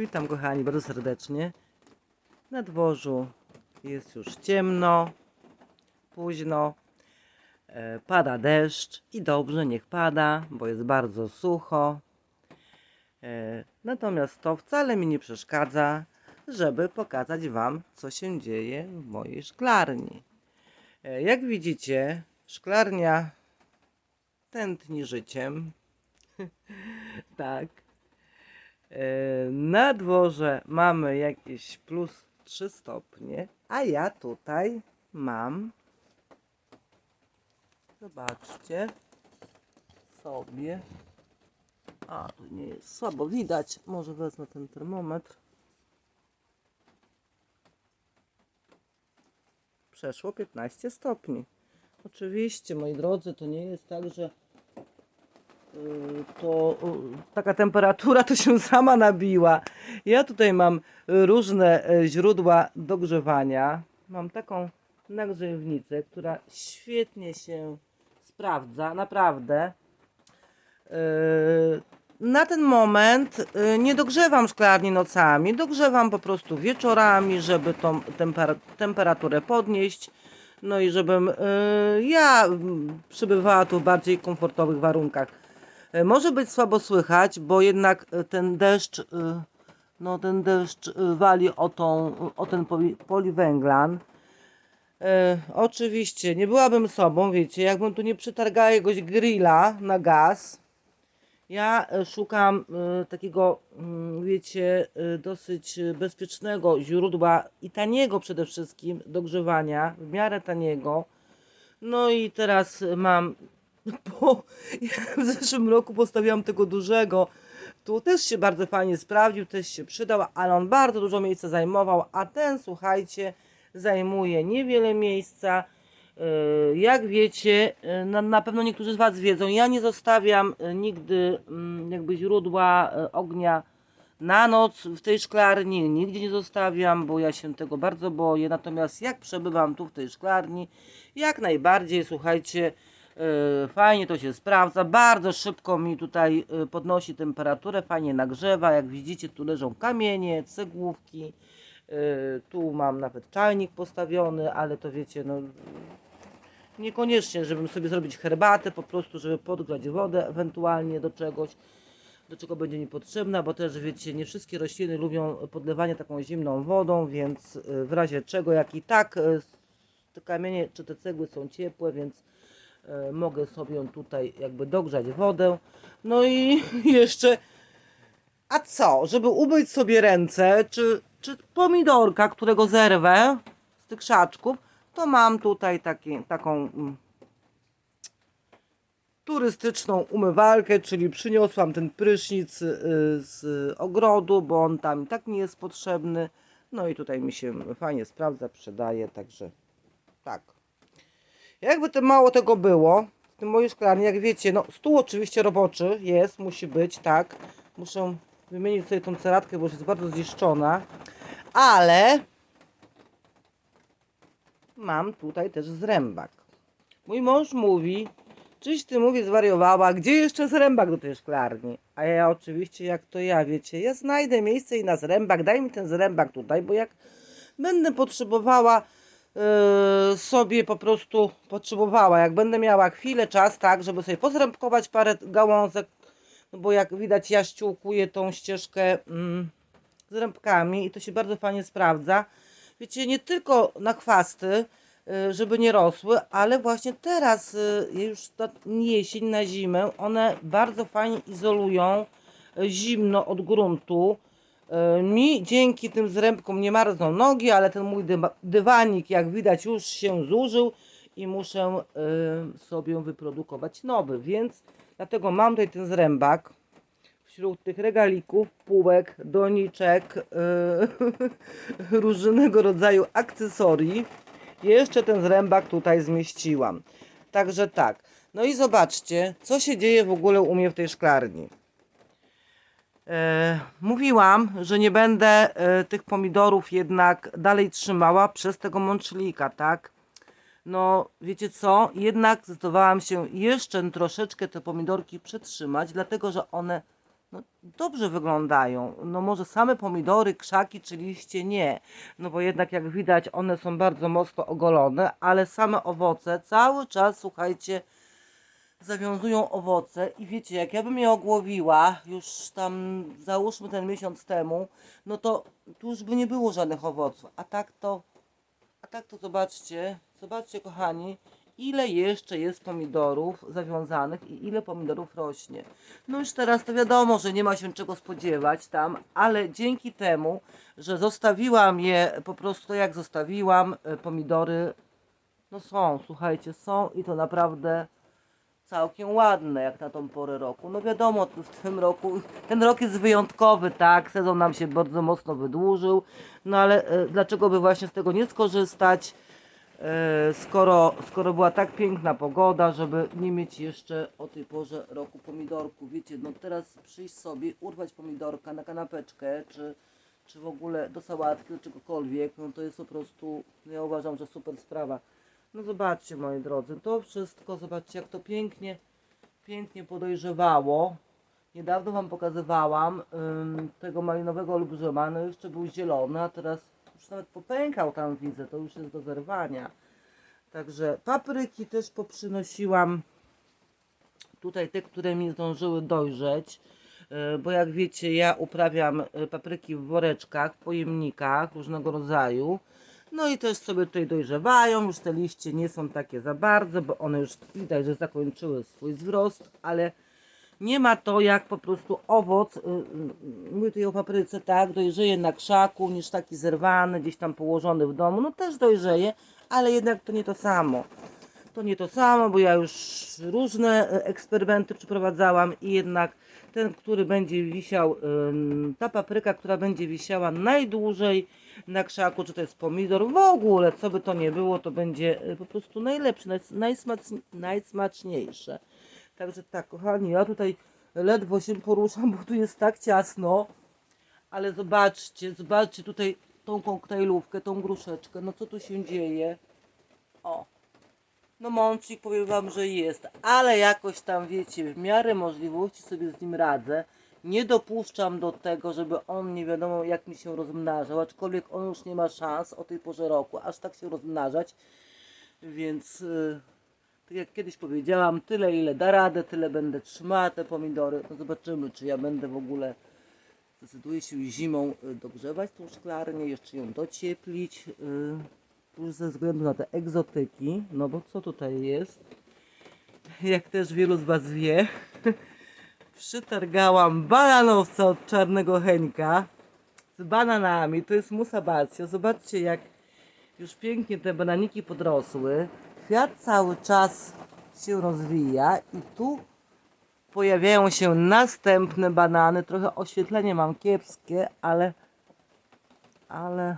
Witam kochani bardzo serdecznie. Na dworzu jest już ciemno, późno. E, Pada deszcz i dobrze, niech pada, bo jest bardzo sucho. E, Natomiast to wcale mi nie przeszkadza, żeby pokazać Wam, co się dzieje w mojej szklarni. E, Jak widzicie, szklarnia tętni życiem. tak. Na dworze mamy jakieś plus 3 stopnie, a ja tutaj mam. Zobaczcie sobie. A, tu nie jest słabo widać. Może wezmę ten termometr. Przeszło 15 stopni. Oczywiście, moi drodzy, to nie jest tak, że to taka temperatura to się sama nabiła. Ja tutaj mam różne y, źródła dogrzewania. Mam taką nagrzewnicę, która świetnie się sprawdza, naprawdę. Y, Na ten moment y, nie dogrzewam szklarni nocami, dogrzewam po prostu wieczorami, żeby tą tempera- temperaturę podnieść. No i żebym ja przebywała tu w bardziej komfortowych warunkach. E, Może być słabo słychać, bo jednak e, ten deszcz, y, no ten deszcz wali o, tą, o ten poli- poliwęglan. E, oczywiście, nie byłabym sobą, wiecie, jakbym tu nie przetargała jakiegoś grilla na gaz. Ja e, szukam e, takiego, mm, wiecie, e, dosyć e, bezpiecznego źródła i taniego przede wszystkim dogrzewania, w miarę taniego. No i teraz mam, bo ja w zeszłym roku postawiłam tego dużego. Tu też się bardzo fajnie sprawdził, też się przydał, ale on bardzo dużo miejsca zajmował, a ten, słuchajcie, zajmuje niewiele miejsca. Yy, Jak wiecie, yy, na, na pewno niektórzy z Was wiedzą, ja nie zostawiam yy, nigdy mm, jakby źródła ognia na noc w tej szklarni, nigdzie nie zostawiam, bo ja się tego bardzo boję. Natomiast jak przebywam tu w tej szklarni, jak najbardziej, słuchajcie, fajnie to się sprawdza, bardzo szybko mi tutaj yy, podnosi temperaturę, fajnie nagrzewa. Jak widzicie, tu leżą kamienie, cegłówki. Yy, Tu mam nawet czajnik postawiony, ale to wiecie, no niekoniecznie, żebym sobie zrobić herbatę, po prostu, żeby podgrzać wodę ewentualnie do czegoś, do czego będzie mi potrzebna, bo też wiecie, nie wszystkie rośliny lubią podlewanie taką zimną wodą, więc w razie czego, jak i tak te kamienie czy te cegły są ciepłe, więc mogę sobie tutaj jakby dogrzać wodę. No i jeszcze a co, żeby umyć sobie ręce, czy, czy pomidorka, którego zerwę z tych krzaczków, to mam tutaj taki, taką mm, turystyczną umywalkę, czyli przyniosłam ten prysznic y, z ogrodu, bo on tam i tak nie jest potrzebny. No i tutaj mi się fajnie sprawdza, przydaje, także tak. Jakby to mało tego było, w tym mojej szklarni, jak wiecie, no stół oczywiście roboczy jest, musi być, tak. Muszę wymienić sobie tą ceratkę, bo już jest bardzo zniszczona. Ale mam tutaj też zrębak. Mój mąż mówi, czyś ty mówi zwariowała, gdzie jeszcze zrębak do tej szklarni? A ja oczywiście, jak to ja, wiecie, ja znajdę miejsce i na zrębak, daj mi ten zrębak tutaj, bo jak będę potrzebowała sobie po prostu potrzebowała, jak będę miała chwilę, czas, tak, żeby sobie pozrębkować parę gałązek, no bo jak widać ja ściółkuję tą ścieżkę mm, z rębkami i to się bardzo fajnie sprawdza. Wiecie, nie tylko na chwasty, y, żeby nie rosły, ale właśnie teraz, y, już na jesień, na zimę, one bardzo fajnie izolują y, zimno od gruntu. Y, Mi dzięki tym zrębkom nie marzną nogi, ale ten mój dywa- dywanik, jak widać, już się zużył i muszę y, sobie wyprodukować nowy, więc dlatego mam tutaj ten zrębak wśród tych regalików, półek, doniczek, yy, różnego rodzaju akcesorii. Jeszcze ten zrębak tutaj zmieściłam. Także tak. No i zobaczcie, co się dzieje w ogóle u mnie w tej szklarni. E, mówiłam, że nie będę e, tych pomidorów jednak dalej trzymała przez tego mączlika, tak? No, wiecie co? Jednak zdecydowałam się jeszcze troszeczkę te pomidorki przetrzymać, dlatego że one no, dobrze wyglądają. No może same pomidory, krzaki czy liście nie. No bo jednak jak widać one są bardzo mocno ogolone, ale same owoce cały czas, słuchajcie, zawiązują owoce i wiecie, jak ja bym je ogłowiła już tam załóżmy ten miesiąc temu, no to tu już by nie było żadnych owoców, a tak to, a tak to zobaczcie, zobaczcie kochani, ile jeszcze jest pomidorów zawiązanych i ile pomidorów rośnie. No już teraz to wiadomo, że nie ma się czego spodziewać tam, ale dzięki temu, że zostawiłam je po prostu jak zostawiłam, e, pomidory no są, słuchajcie, są i to naprawdę całkiem ładne jak na tą porę roku. No wiadomo, w tym roku, ten rok jest wyjątkowy, tak, sezon nam się bardzo mocno wydłużył, no ale e, dlaczego by właśnie z tego nie skorzystać, e, skoro, skoro była tak piękna pogoda, żeby nie mieć jeszcze o tej porze roku pomidorku. Wiecie, no teraz przyjść sobie, urwać pomidorka na kanapeczkę, czy, czy w ogóle do sałatki, czy czegokolwiek, no to jest po prostu, ja uważam, że super sprawa. No zobaczcie moi drodzy, to wszystko, zobaczcie jak to pięknie, pięknie podojrzewało. Niedawno Wam pokazywałam ym, tego malinowego olbrzyma, no jeszcze był zielony, a teraz już nawet popękał tam widzę, to już jest do zerwania. Także papryki też poprzynosiłam tutaj te, które mi zdążyły dojrzeć, e, bo jak wiecie, ja uprawiam e, papryki w woreczkach, w pojemnikach różnego rodzaju. No i też sobie tutaj dojrzewają, już te liście nie są takie za bardzo, bo one już widać, że zakończyły swój wzrost, ale nie ma to jak po prostu owoc, y, y, mówię tutaj o papryce, tak, dojrzeje na krzaku, niż taki zerwany, gdzieś tam położony w domu, no też dojrzeje, ale jednak to nie to samo. To nie to samo, bo ja już różne eksperymenty przeprowadzałam i jednak ten, który będzie wisiał, ta papryka, która będzie wisiała najdłużej na krzaku, czy to jest pomidor, w ogóle, co by to nie było, to będzie y, po prostu najlepsze, najs- najsmac- najsmaczniejsze. Także tak, kochani, ja tutaj ledwo się poruszam, bo tu jest tak ciasno, ale zobaczcie, zobaczcie tutaj tą koktajlówkę, tą gruszeczkę, no co tu się dzieje? O, no mącik powiem wam, że jest, ale jakoś tam wiecie, w miarę możliwości sobie z nim radzę. Nie dopuszczam do tego, żeby on nie wiadomo jak mi się rozmnażał, aczkolwiek on już nie ma szans o tej porze roku, aż tak się rozmnażać. Więc yy, tak jak kiedyś powiedziałam, tyle ile da radę, tyle będę trzymała te pomidory. No zobaczymy, czy ja będę w ogóle zdecyduję się zimą y, dogrzewać tą szklarnię, jeszcze ją docieplić. y, Już ze względu na te egzotyki, no bo co tutaj jest? Jak też wielu z Was wie, przytargałam bananowca od czarnego Henka z bananami. To jest musabacja. Zobaczcie, jak już pięknie te bananiki podrosły. Kwiat cały czas się rozwija i tu pojawiają się następne banany. Trochę oświetlenie mam kiepskie, ale ale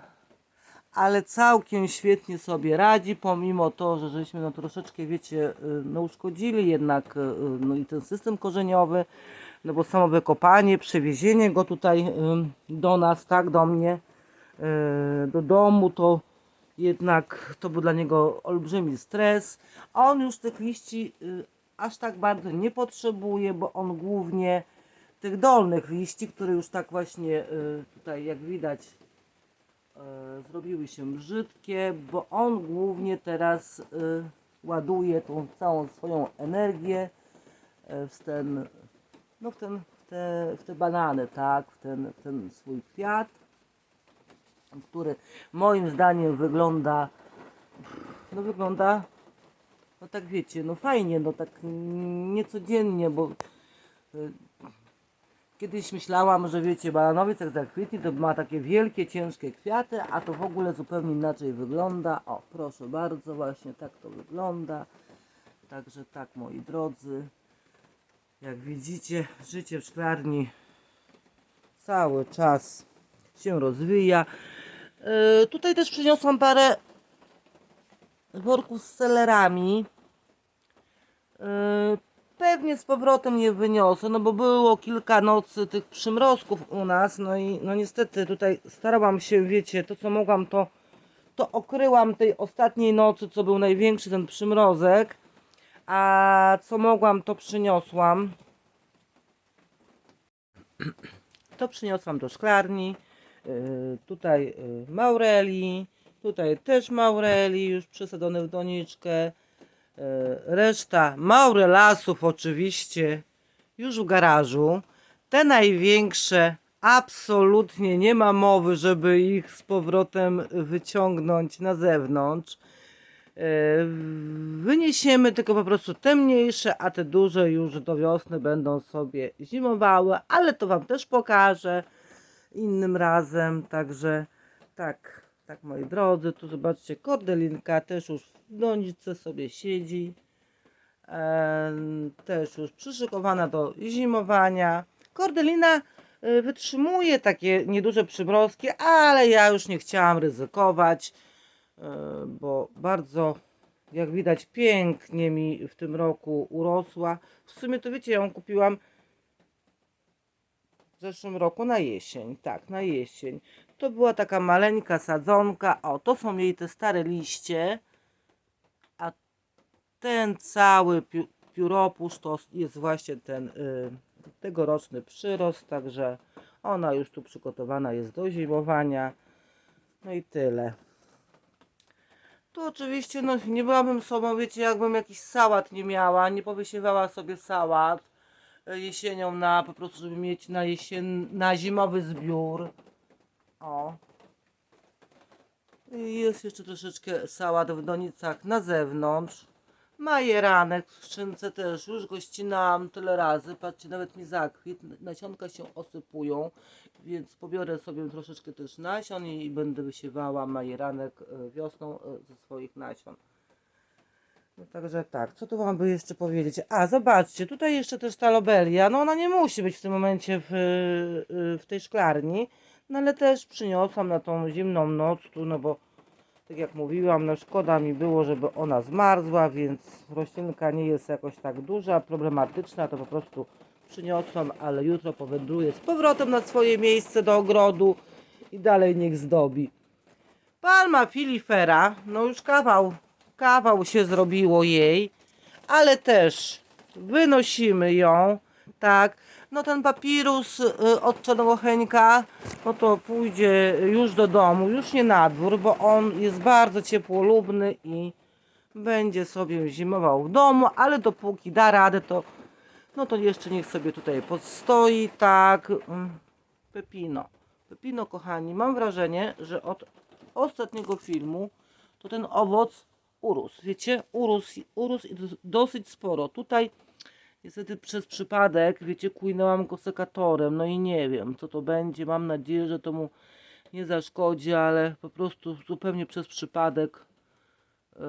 ale całkiem świetnie sobie radzi, pomimo to, że żeśmy no troszeczkę, wiecie, y, no uszkodzili jednak y, no i ten system korzeniowy, no bo samo wykopanie, przewiezienie go tutaj y, do nas, tak, do mnie, y, do domu, to jednak to był dla niego olbrzymi stres, a on już tych liści y, aż tak bardzo nie potrzebuje, bo on głównie tych dolnych liści, które już tak właśnie y, tutaj jak widać zrobiły się brzydkie, bo on głównie teraz e, ładuje tą całą swoją energię e, w ten, no w ten, w te, w te banany, tak, w ten, w ten swój kwiat, który moim zdaniem wygląda, no wygląda, no tak wiecie, no fajnie, no tak niecodziennie, bo e, Kiedyś myślałam, że wiecie, bananowiec jak zakwitnie, to ma takie wielkie, ciężkie kwiaty, a to w ogóle zupełnie inaczej wygląda. O, proszę bardzo, właśnie tak to wygląda. Także tak, moi drodzy, jak widzicie, życie w szklarni cały czas się rozwija. Yy, tutaj też przyniosłam parę worków z selerami. Yy, Pewnie z powrotem je wyniosę, no bo było kilka nocy tych przymrozków u nas, no i no niestety tutaj starałam się, wiecie, to co mogłam to, to okryłam tej ostatniej nocy, co był największy ten przymrozek, a co mogłam to przyniosłam. To przyniosłam do szklarni. Yy, tutaj yy, maureli, tutaj też maureli już przesadzone w doniczkę. Yy, reszta maurelasów oczywiście już w garażu. Te największe absolutnie nie ma mowy, żeby ich z powrotem wyciągnąć na zewnątrz. E, Wyniesiemy tylko po prostu te mniejsze, a te duże już do wiosny będą sobie zimowały, ale to Wam też pokażę innym razem. Także tak, tak moi drodzy, tu zobaczcie, kordelinka też już doniczce sobie siedzi. Też już przyszykowana do zimowania. Kordelina e, wytrzymuje takie nieduże przymrozki, ale ja już nie chciałam ryzykować, e, bo bardzo, jak widać, pięknie mi w tym roku urosła. W sumie to wiecie, ją kupiłam w zeszłym roku na jesień. Tak, na jesień. To była taka maleńka sadzonka. O, to są jej te stare liście. Ten cały pi- pióropusz to jest właśnie ten y, tegoroczny przyrost, także ona już tu przygotowana jest do zimowania. No i tyle. Tu oczywiście no, nie byłabym sobą, wiecie, jakbym jakiś sałat nie miała, nie powysiewała sobie sałat y, jesienią na po prostu, żeby mieć na jesien, na zimowy zbiór. O. I Jest jeszcze troszeczkę sałat w donicach na zewnątrz. Majeranek w skrzynce też, już go ścinałam tyle razy. Patrzcie, nawet mi zakwit, nasionka się osypują, więc pobiorę sobie troszeczkę też nasion i będę wysiewała majeranek e, wiosną e, ze swoich nasion. No także tak, co tu wam by jeszcze powiedzieć? A, zobaczcie, tutaj jeszcze też ta lobelia, no ona nie musi być w tym momencie w, y, w tej szklarni, no ale też przyniosłam na tą zimną noc tu, no bo tak jak mówiłam, no szkoda mi było, żeby ona zmarzła, więc roślinka nie jest jakoś tak duża, problematyczna, to po prostu przyniosłam, ale jutro powędruję z powrotem na swoje miejsce do ogrodu i dalej niech zdobi. Palma filifera, no już kawał, kawał się zrobiło jej, ale też wynosimy ją, tak. No ten papirus y, od czarnogocheńka, no to pójdzie już do domu, już nie na dwór, bo on jest bardzo ciepłolubny i będzie sobie zimował w domu, ale dopóki da radę, to no to jeszcze niech sobie tutaj postoi, tak. mm, Pepino. Pepino, kochani, mam wrażenie, że od ostatniego filmu to ten owoc urósł. Wiecie, urósł, urósł i dos- dosyć sporo. Tutaj niestety przez przypadek, wiecie, kujnęłam go sekatorem. No i nie wiem, co to będzie. Mam nadzieję, że to mu nie zaszkodzi, ale po prostu zupełnie przez przypadek e,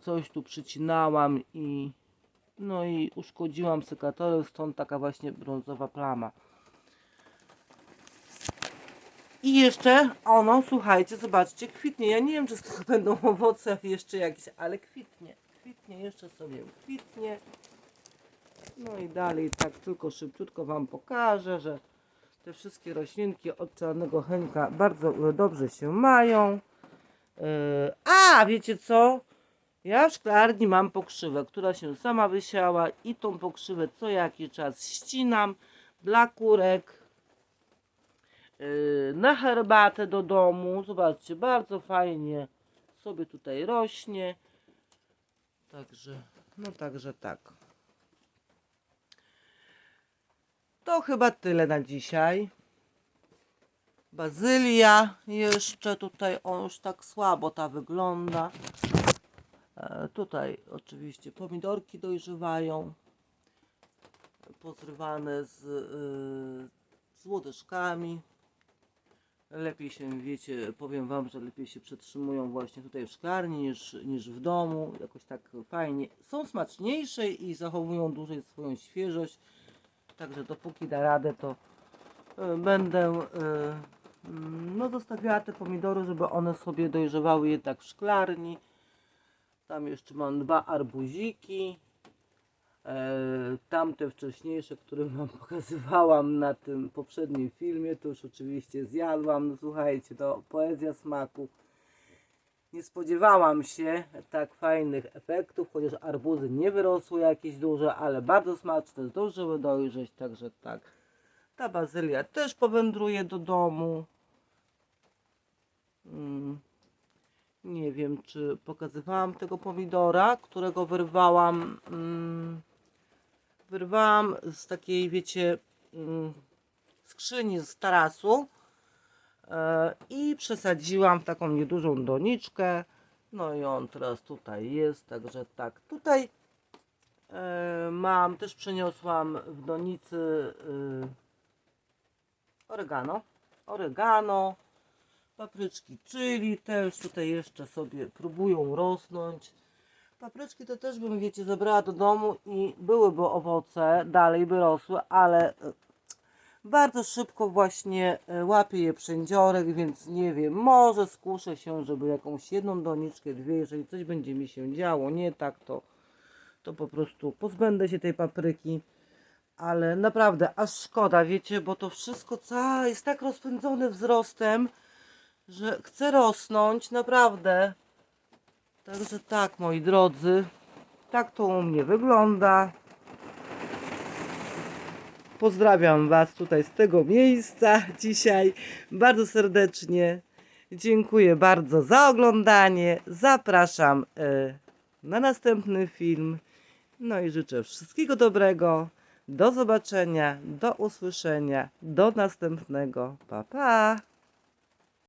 coś tu przycinałam i no i uszkodziłam sekatorem, stąd taka właśnie brązowa plama. I jeszcze ono, słuchajcie, zobaczcie, kwitnie. Ja nie wiem, czy z tego będą owoce jeszcze jakieś, ale kwitnie. Kwitnie, jeszcze sobie kwitnie. No i dalej tak tylko szybciutko Wam pokażę, że te wszystkie roślinki od czarnego henka bardzo e, dobrze się mają. Yy, A, wiecie co? Ja w szklarni mam pokrzywę, która się sama wysiała i tą pokrzywę co jakiś czas ścinam dla kurek yy, na herbatę do domu. Zobaczcie, bardzo fajnie sobie tutaj rośnie. Także, no także tak. To chyba tyle na dzisiaj. Bazylia jeszcze tutaj, on już tak słabo ta wygląda. E, tutaj oczywiście pomidorki dojrzewają, pozrywane z, y, z łodyżkami. Lepiej się, wiecie, powiem Wam, że lepiej się przetrzymują właśnie tutaj w szklarni niż, niż w domu. Jakoś tak fajnie. Są smaczniejsze i zachowują dłużej swoją świeżość. Także dopóki da radę, to y, będę mm, no, zostawiała te pomidory, żeby one sobie dojrzewały jednak w szklarni. Tam jeszcze mam dwa arbuziki. E, tamte wcześniejsze, które Wam pokazywałam na tym poprzednim filmie, to już oczywiście zjadłam. No, słuchajcie, to poezja smaku. Nie spodziewałam się tak fajnych efektów, chociaż arbuzy nie wyrosły jakieś duże, ale bardzo smaczne, zdążyły dojrzeć, także tak. Ta bazylia też powędruje do domu. Mm. Nie wiem, czy pokazywałam tego pomidora, którego wyrwałam. Mm, wyrwałam z takiej, wiecie, mm, skrzyni z tarasu i przesadziłam w taką niedużą doniczkę. No i on teraz tutaj jest, także tak. Tutaj e, mam, też przyniosłam w donicy e, oregano. Oregano, papryczki chili też tutaj jeszcze sobie próbują rosnąć. Papryczki to też bym, wiecie, zabrała do domu i byłyby owoce, dalej by rosły, ale e, bardzo szybko właśnie e, łapie je przędziorek, więc nie wiem, może skuszę się, żeby jakąś jedną doniczkę, dwie, jeżeli coś będzie mi się działo, nie tak, to, to po prostu pozbędę się tej papryki. Ale naprawdę, aż szkoda, wiecie, bo to wszystko całe jest tak rozpędzone wzrostem, że chce rosnąć, naprawdę. Także tak, moi drodzy, tak to u mnie wygląda. Pozdrawiam Was tutaj z tego miejsca dzisiaj bardzo serdecznie. Dziękuję bardzo za oglądanie. Zapraszam e, na następny film. No i życzę wszystkiego dobrego. Do zobaczenia, do usłyszenia, do następnego. Pa, pa!